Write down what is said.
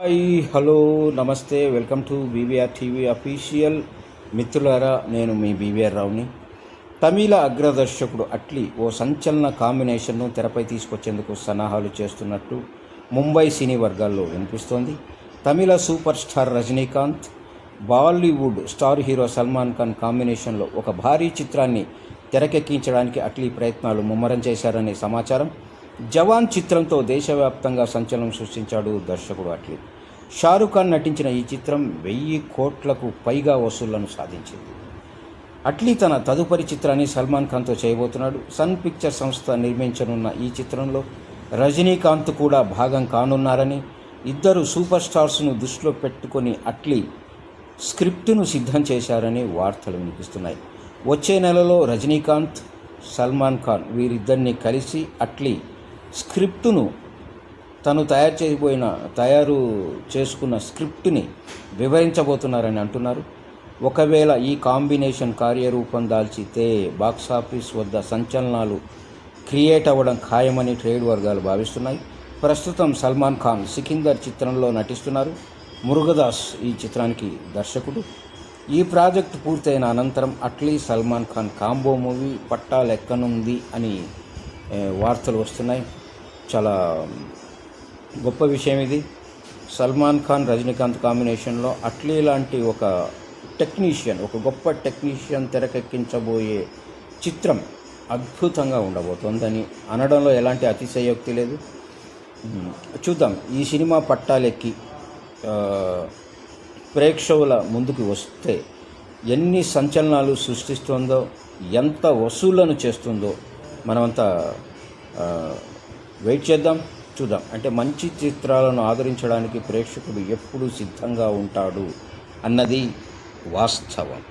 Hi hello నమస్తే welcome to BVR TV official మిత్రులారా నేను మీ బీవీఆర్ రావుని తమిళ అగ్రదర్శకుడు అట్లీ ఓ సంచలన కాంబినేషన్ను తెరపై తీసుకొచ్చేందుకు సన్నాహాలు చేస్తున్నట్టు ముంబై సినీ వర్గాల్లో వినిపిస్తోంది. తమిళ super star Rajinikanth Bollywood star hero Salman Khan కాంబినేషన్లో ఒక భారీ చిత్రాన్ని తెరకెక్కించడానికి అట్లీ ప్రయత్నాలు ముమ్మరం చేశారనే సమాచారం. జవాన్ చిత్రంతో దేశవ్యాప్తంగా సంచలనం సృష్టించాడు దర్శకుడు అట్లీ. షారుఖ్ ఖాన్ నటించిన ఈ చిత్రం వెయ్యి కోట్లకు పైగా వసూళ్ళను సాధించింది. అట్లీ తన తదుపరి చిత్రాన్ని సల్మాన్ ఖాన్తో చేయబోతున్నాడు. సన్ పిక్చర్ సంస్థ నిర్మించనున్న ఈ చిత్రంలో రజనీకాంత్ కూడా భాగం కానున్నారని ఇద్దరు సూపర్ స్టార్స్ను దృష్టిలో పెట్టుకొని అట్లీ స్క్రిప్టును సిద్ధం చేశారని వార్తలు వినిపిస్తున్నాయి. వచ్చే నెలలో రజనీకాంత్ సల్మాన్ ఖాన్ వీరిద్దరిని కలిసి అట్లీ స్క్రిప్టును తను తయారు చేయబోయిన తయారు చేసుకున్న స్క్రిప్ట్ని వివరించబోతున్నారని అంటున్నారు. ఒకవేళ ఈ కాంబినేషన్ కార్యరూపం దాల్చితే బాక్సాఫీస్ వద్ద సంచలనాలు క్రియేట్ అవ్వడం ఖాయమని ట్రేడ్ వర్గాలు భావిస్తున్నాయి. ప్రస్తుతం సల్మాన్ ఖాన్ సికిందర్ చిత్రంలో నటిస్తున్నారు. మురుగదాస్ ఈ చిత్రానికి దర్శకుడు. ఈ ప్రాజెక్ట్ పూర్తయిన అనంతరం అట్లీ సల్మాన్ ఖాన్ కాంబో మూవీ పట్టాలెక్కనుంది అని వార్తలు వస్తున్నాయి. చాలా గొప్ప విషయం ఇది. సల్మాన్ ఖాన్ రజనీకాంత్ కాంబినేషన్లో అట్లీ లాంటి ఒక టెక్నీషియన్ ఒక గొప్ప టెక్నీషియన్ తెరకెక్కించబోయే చిత్రం అద్భుతంగా ఉండబోతోందని అనడంలో ఎలాంటి అతిశయోక్తి లేదు. చూద్దాం ఈ సినిమా పట్టాలెక్కి ప్రేక్షకుల ముందుకు వస్తే ఎన్ని సంచలనాలు సృష్టిస్తుందో ఎంత వసూళ్ళను చేస్తుందో మనమంతా వెయిట్ చేద్దాం చూద్దాం. అంటే మంచి చిత్రాలను ఆదరించడానికి ప్రేక్షకుడు ఎప్పుడు సిద్ధంగా ఉంటాడు అన్నది వాస్తవం.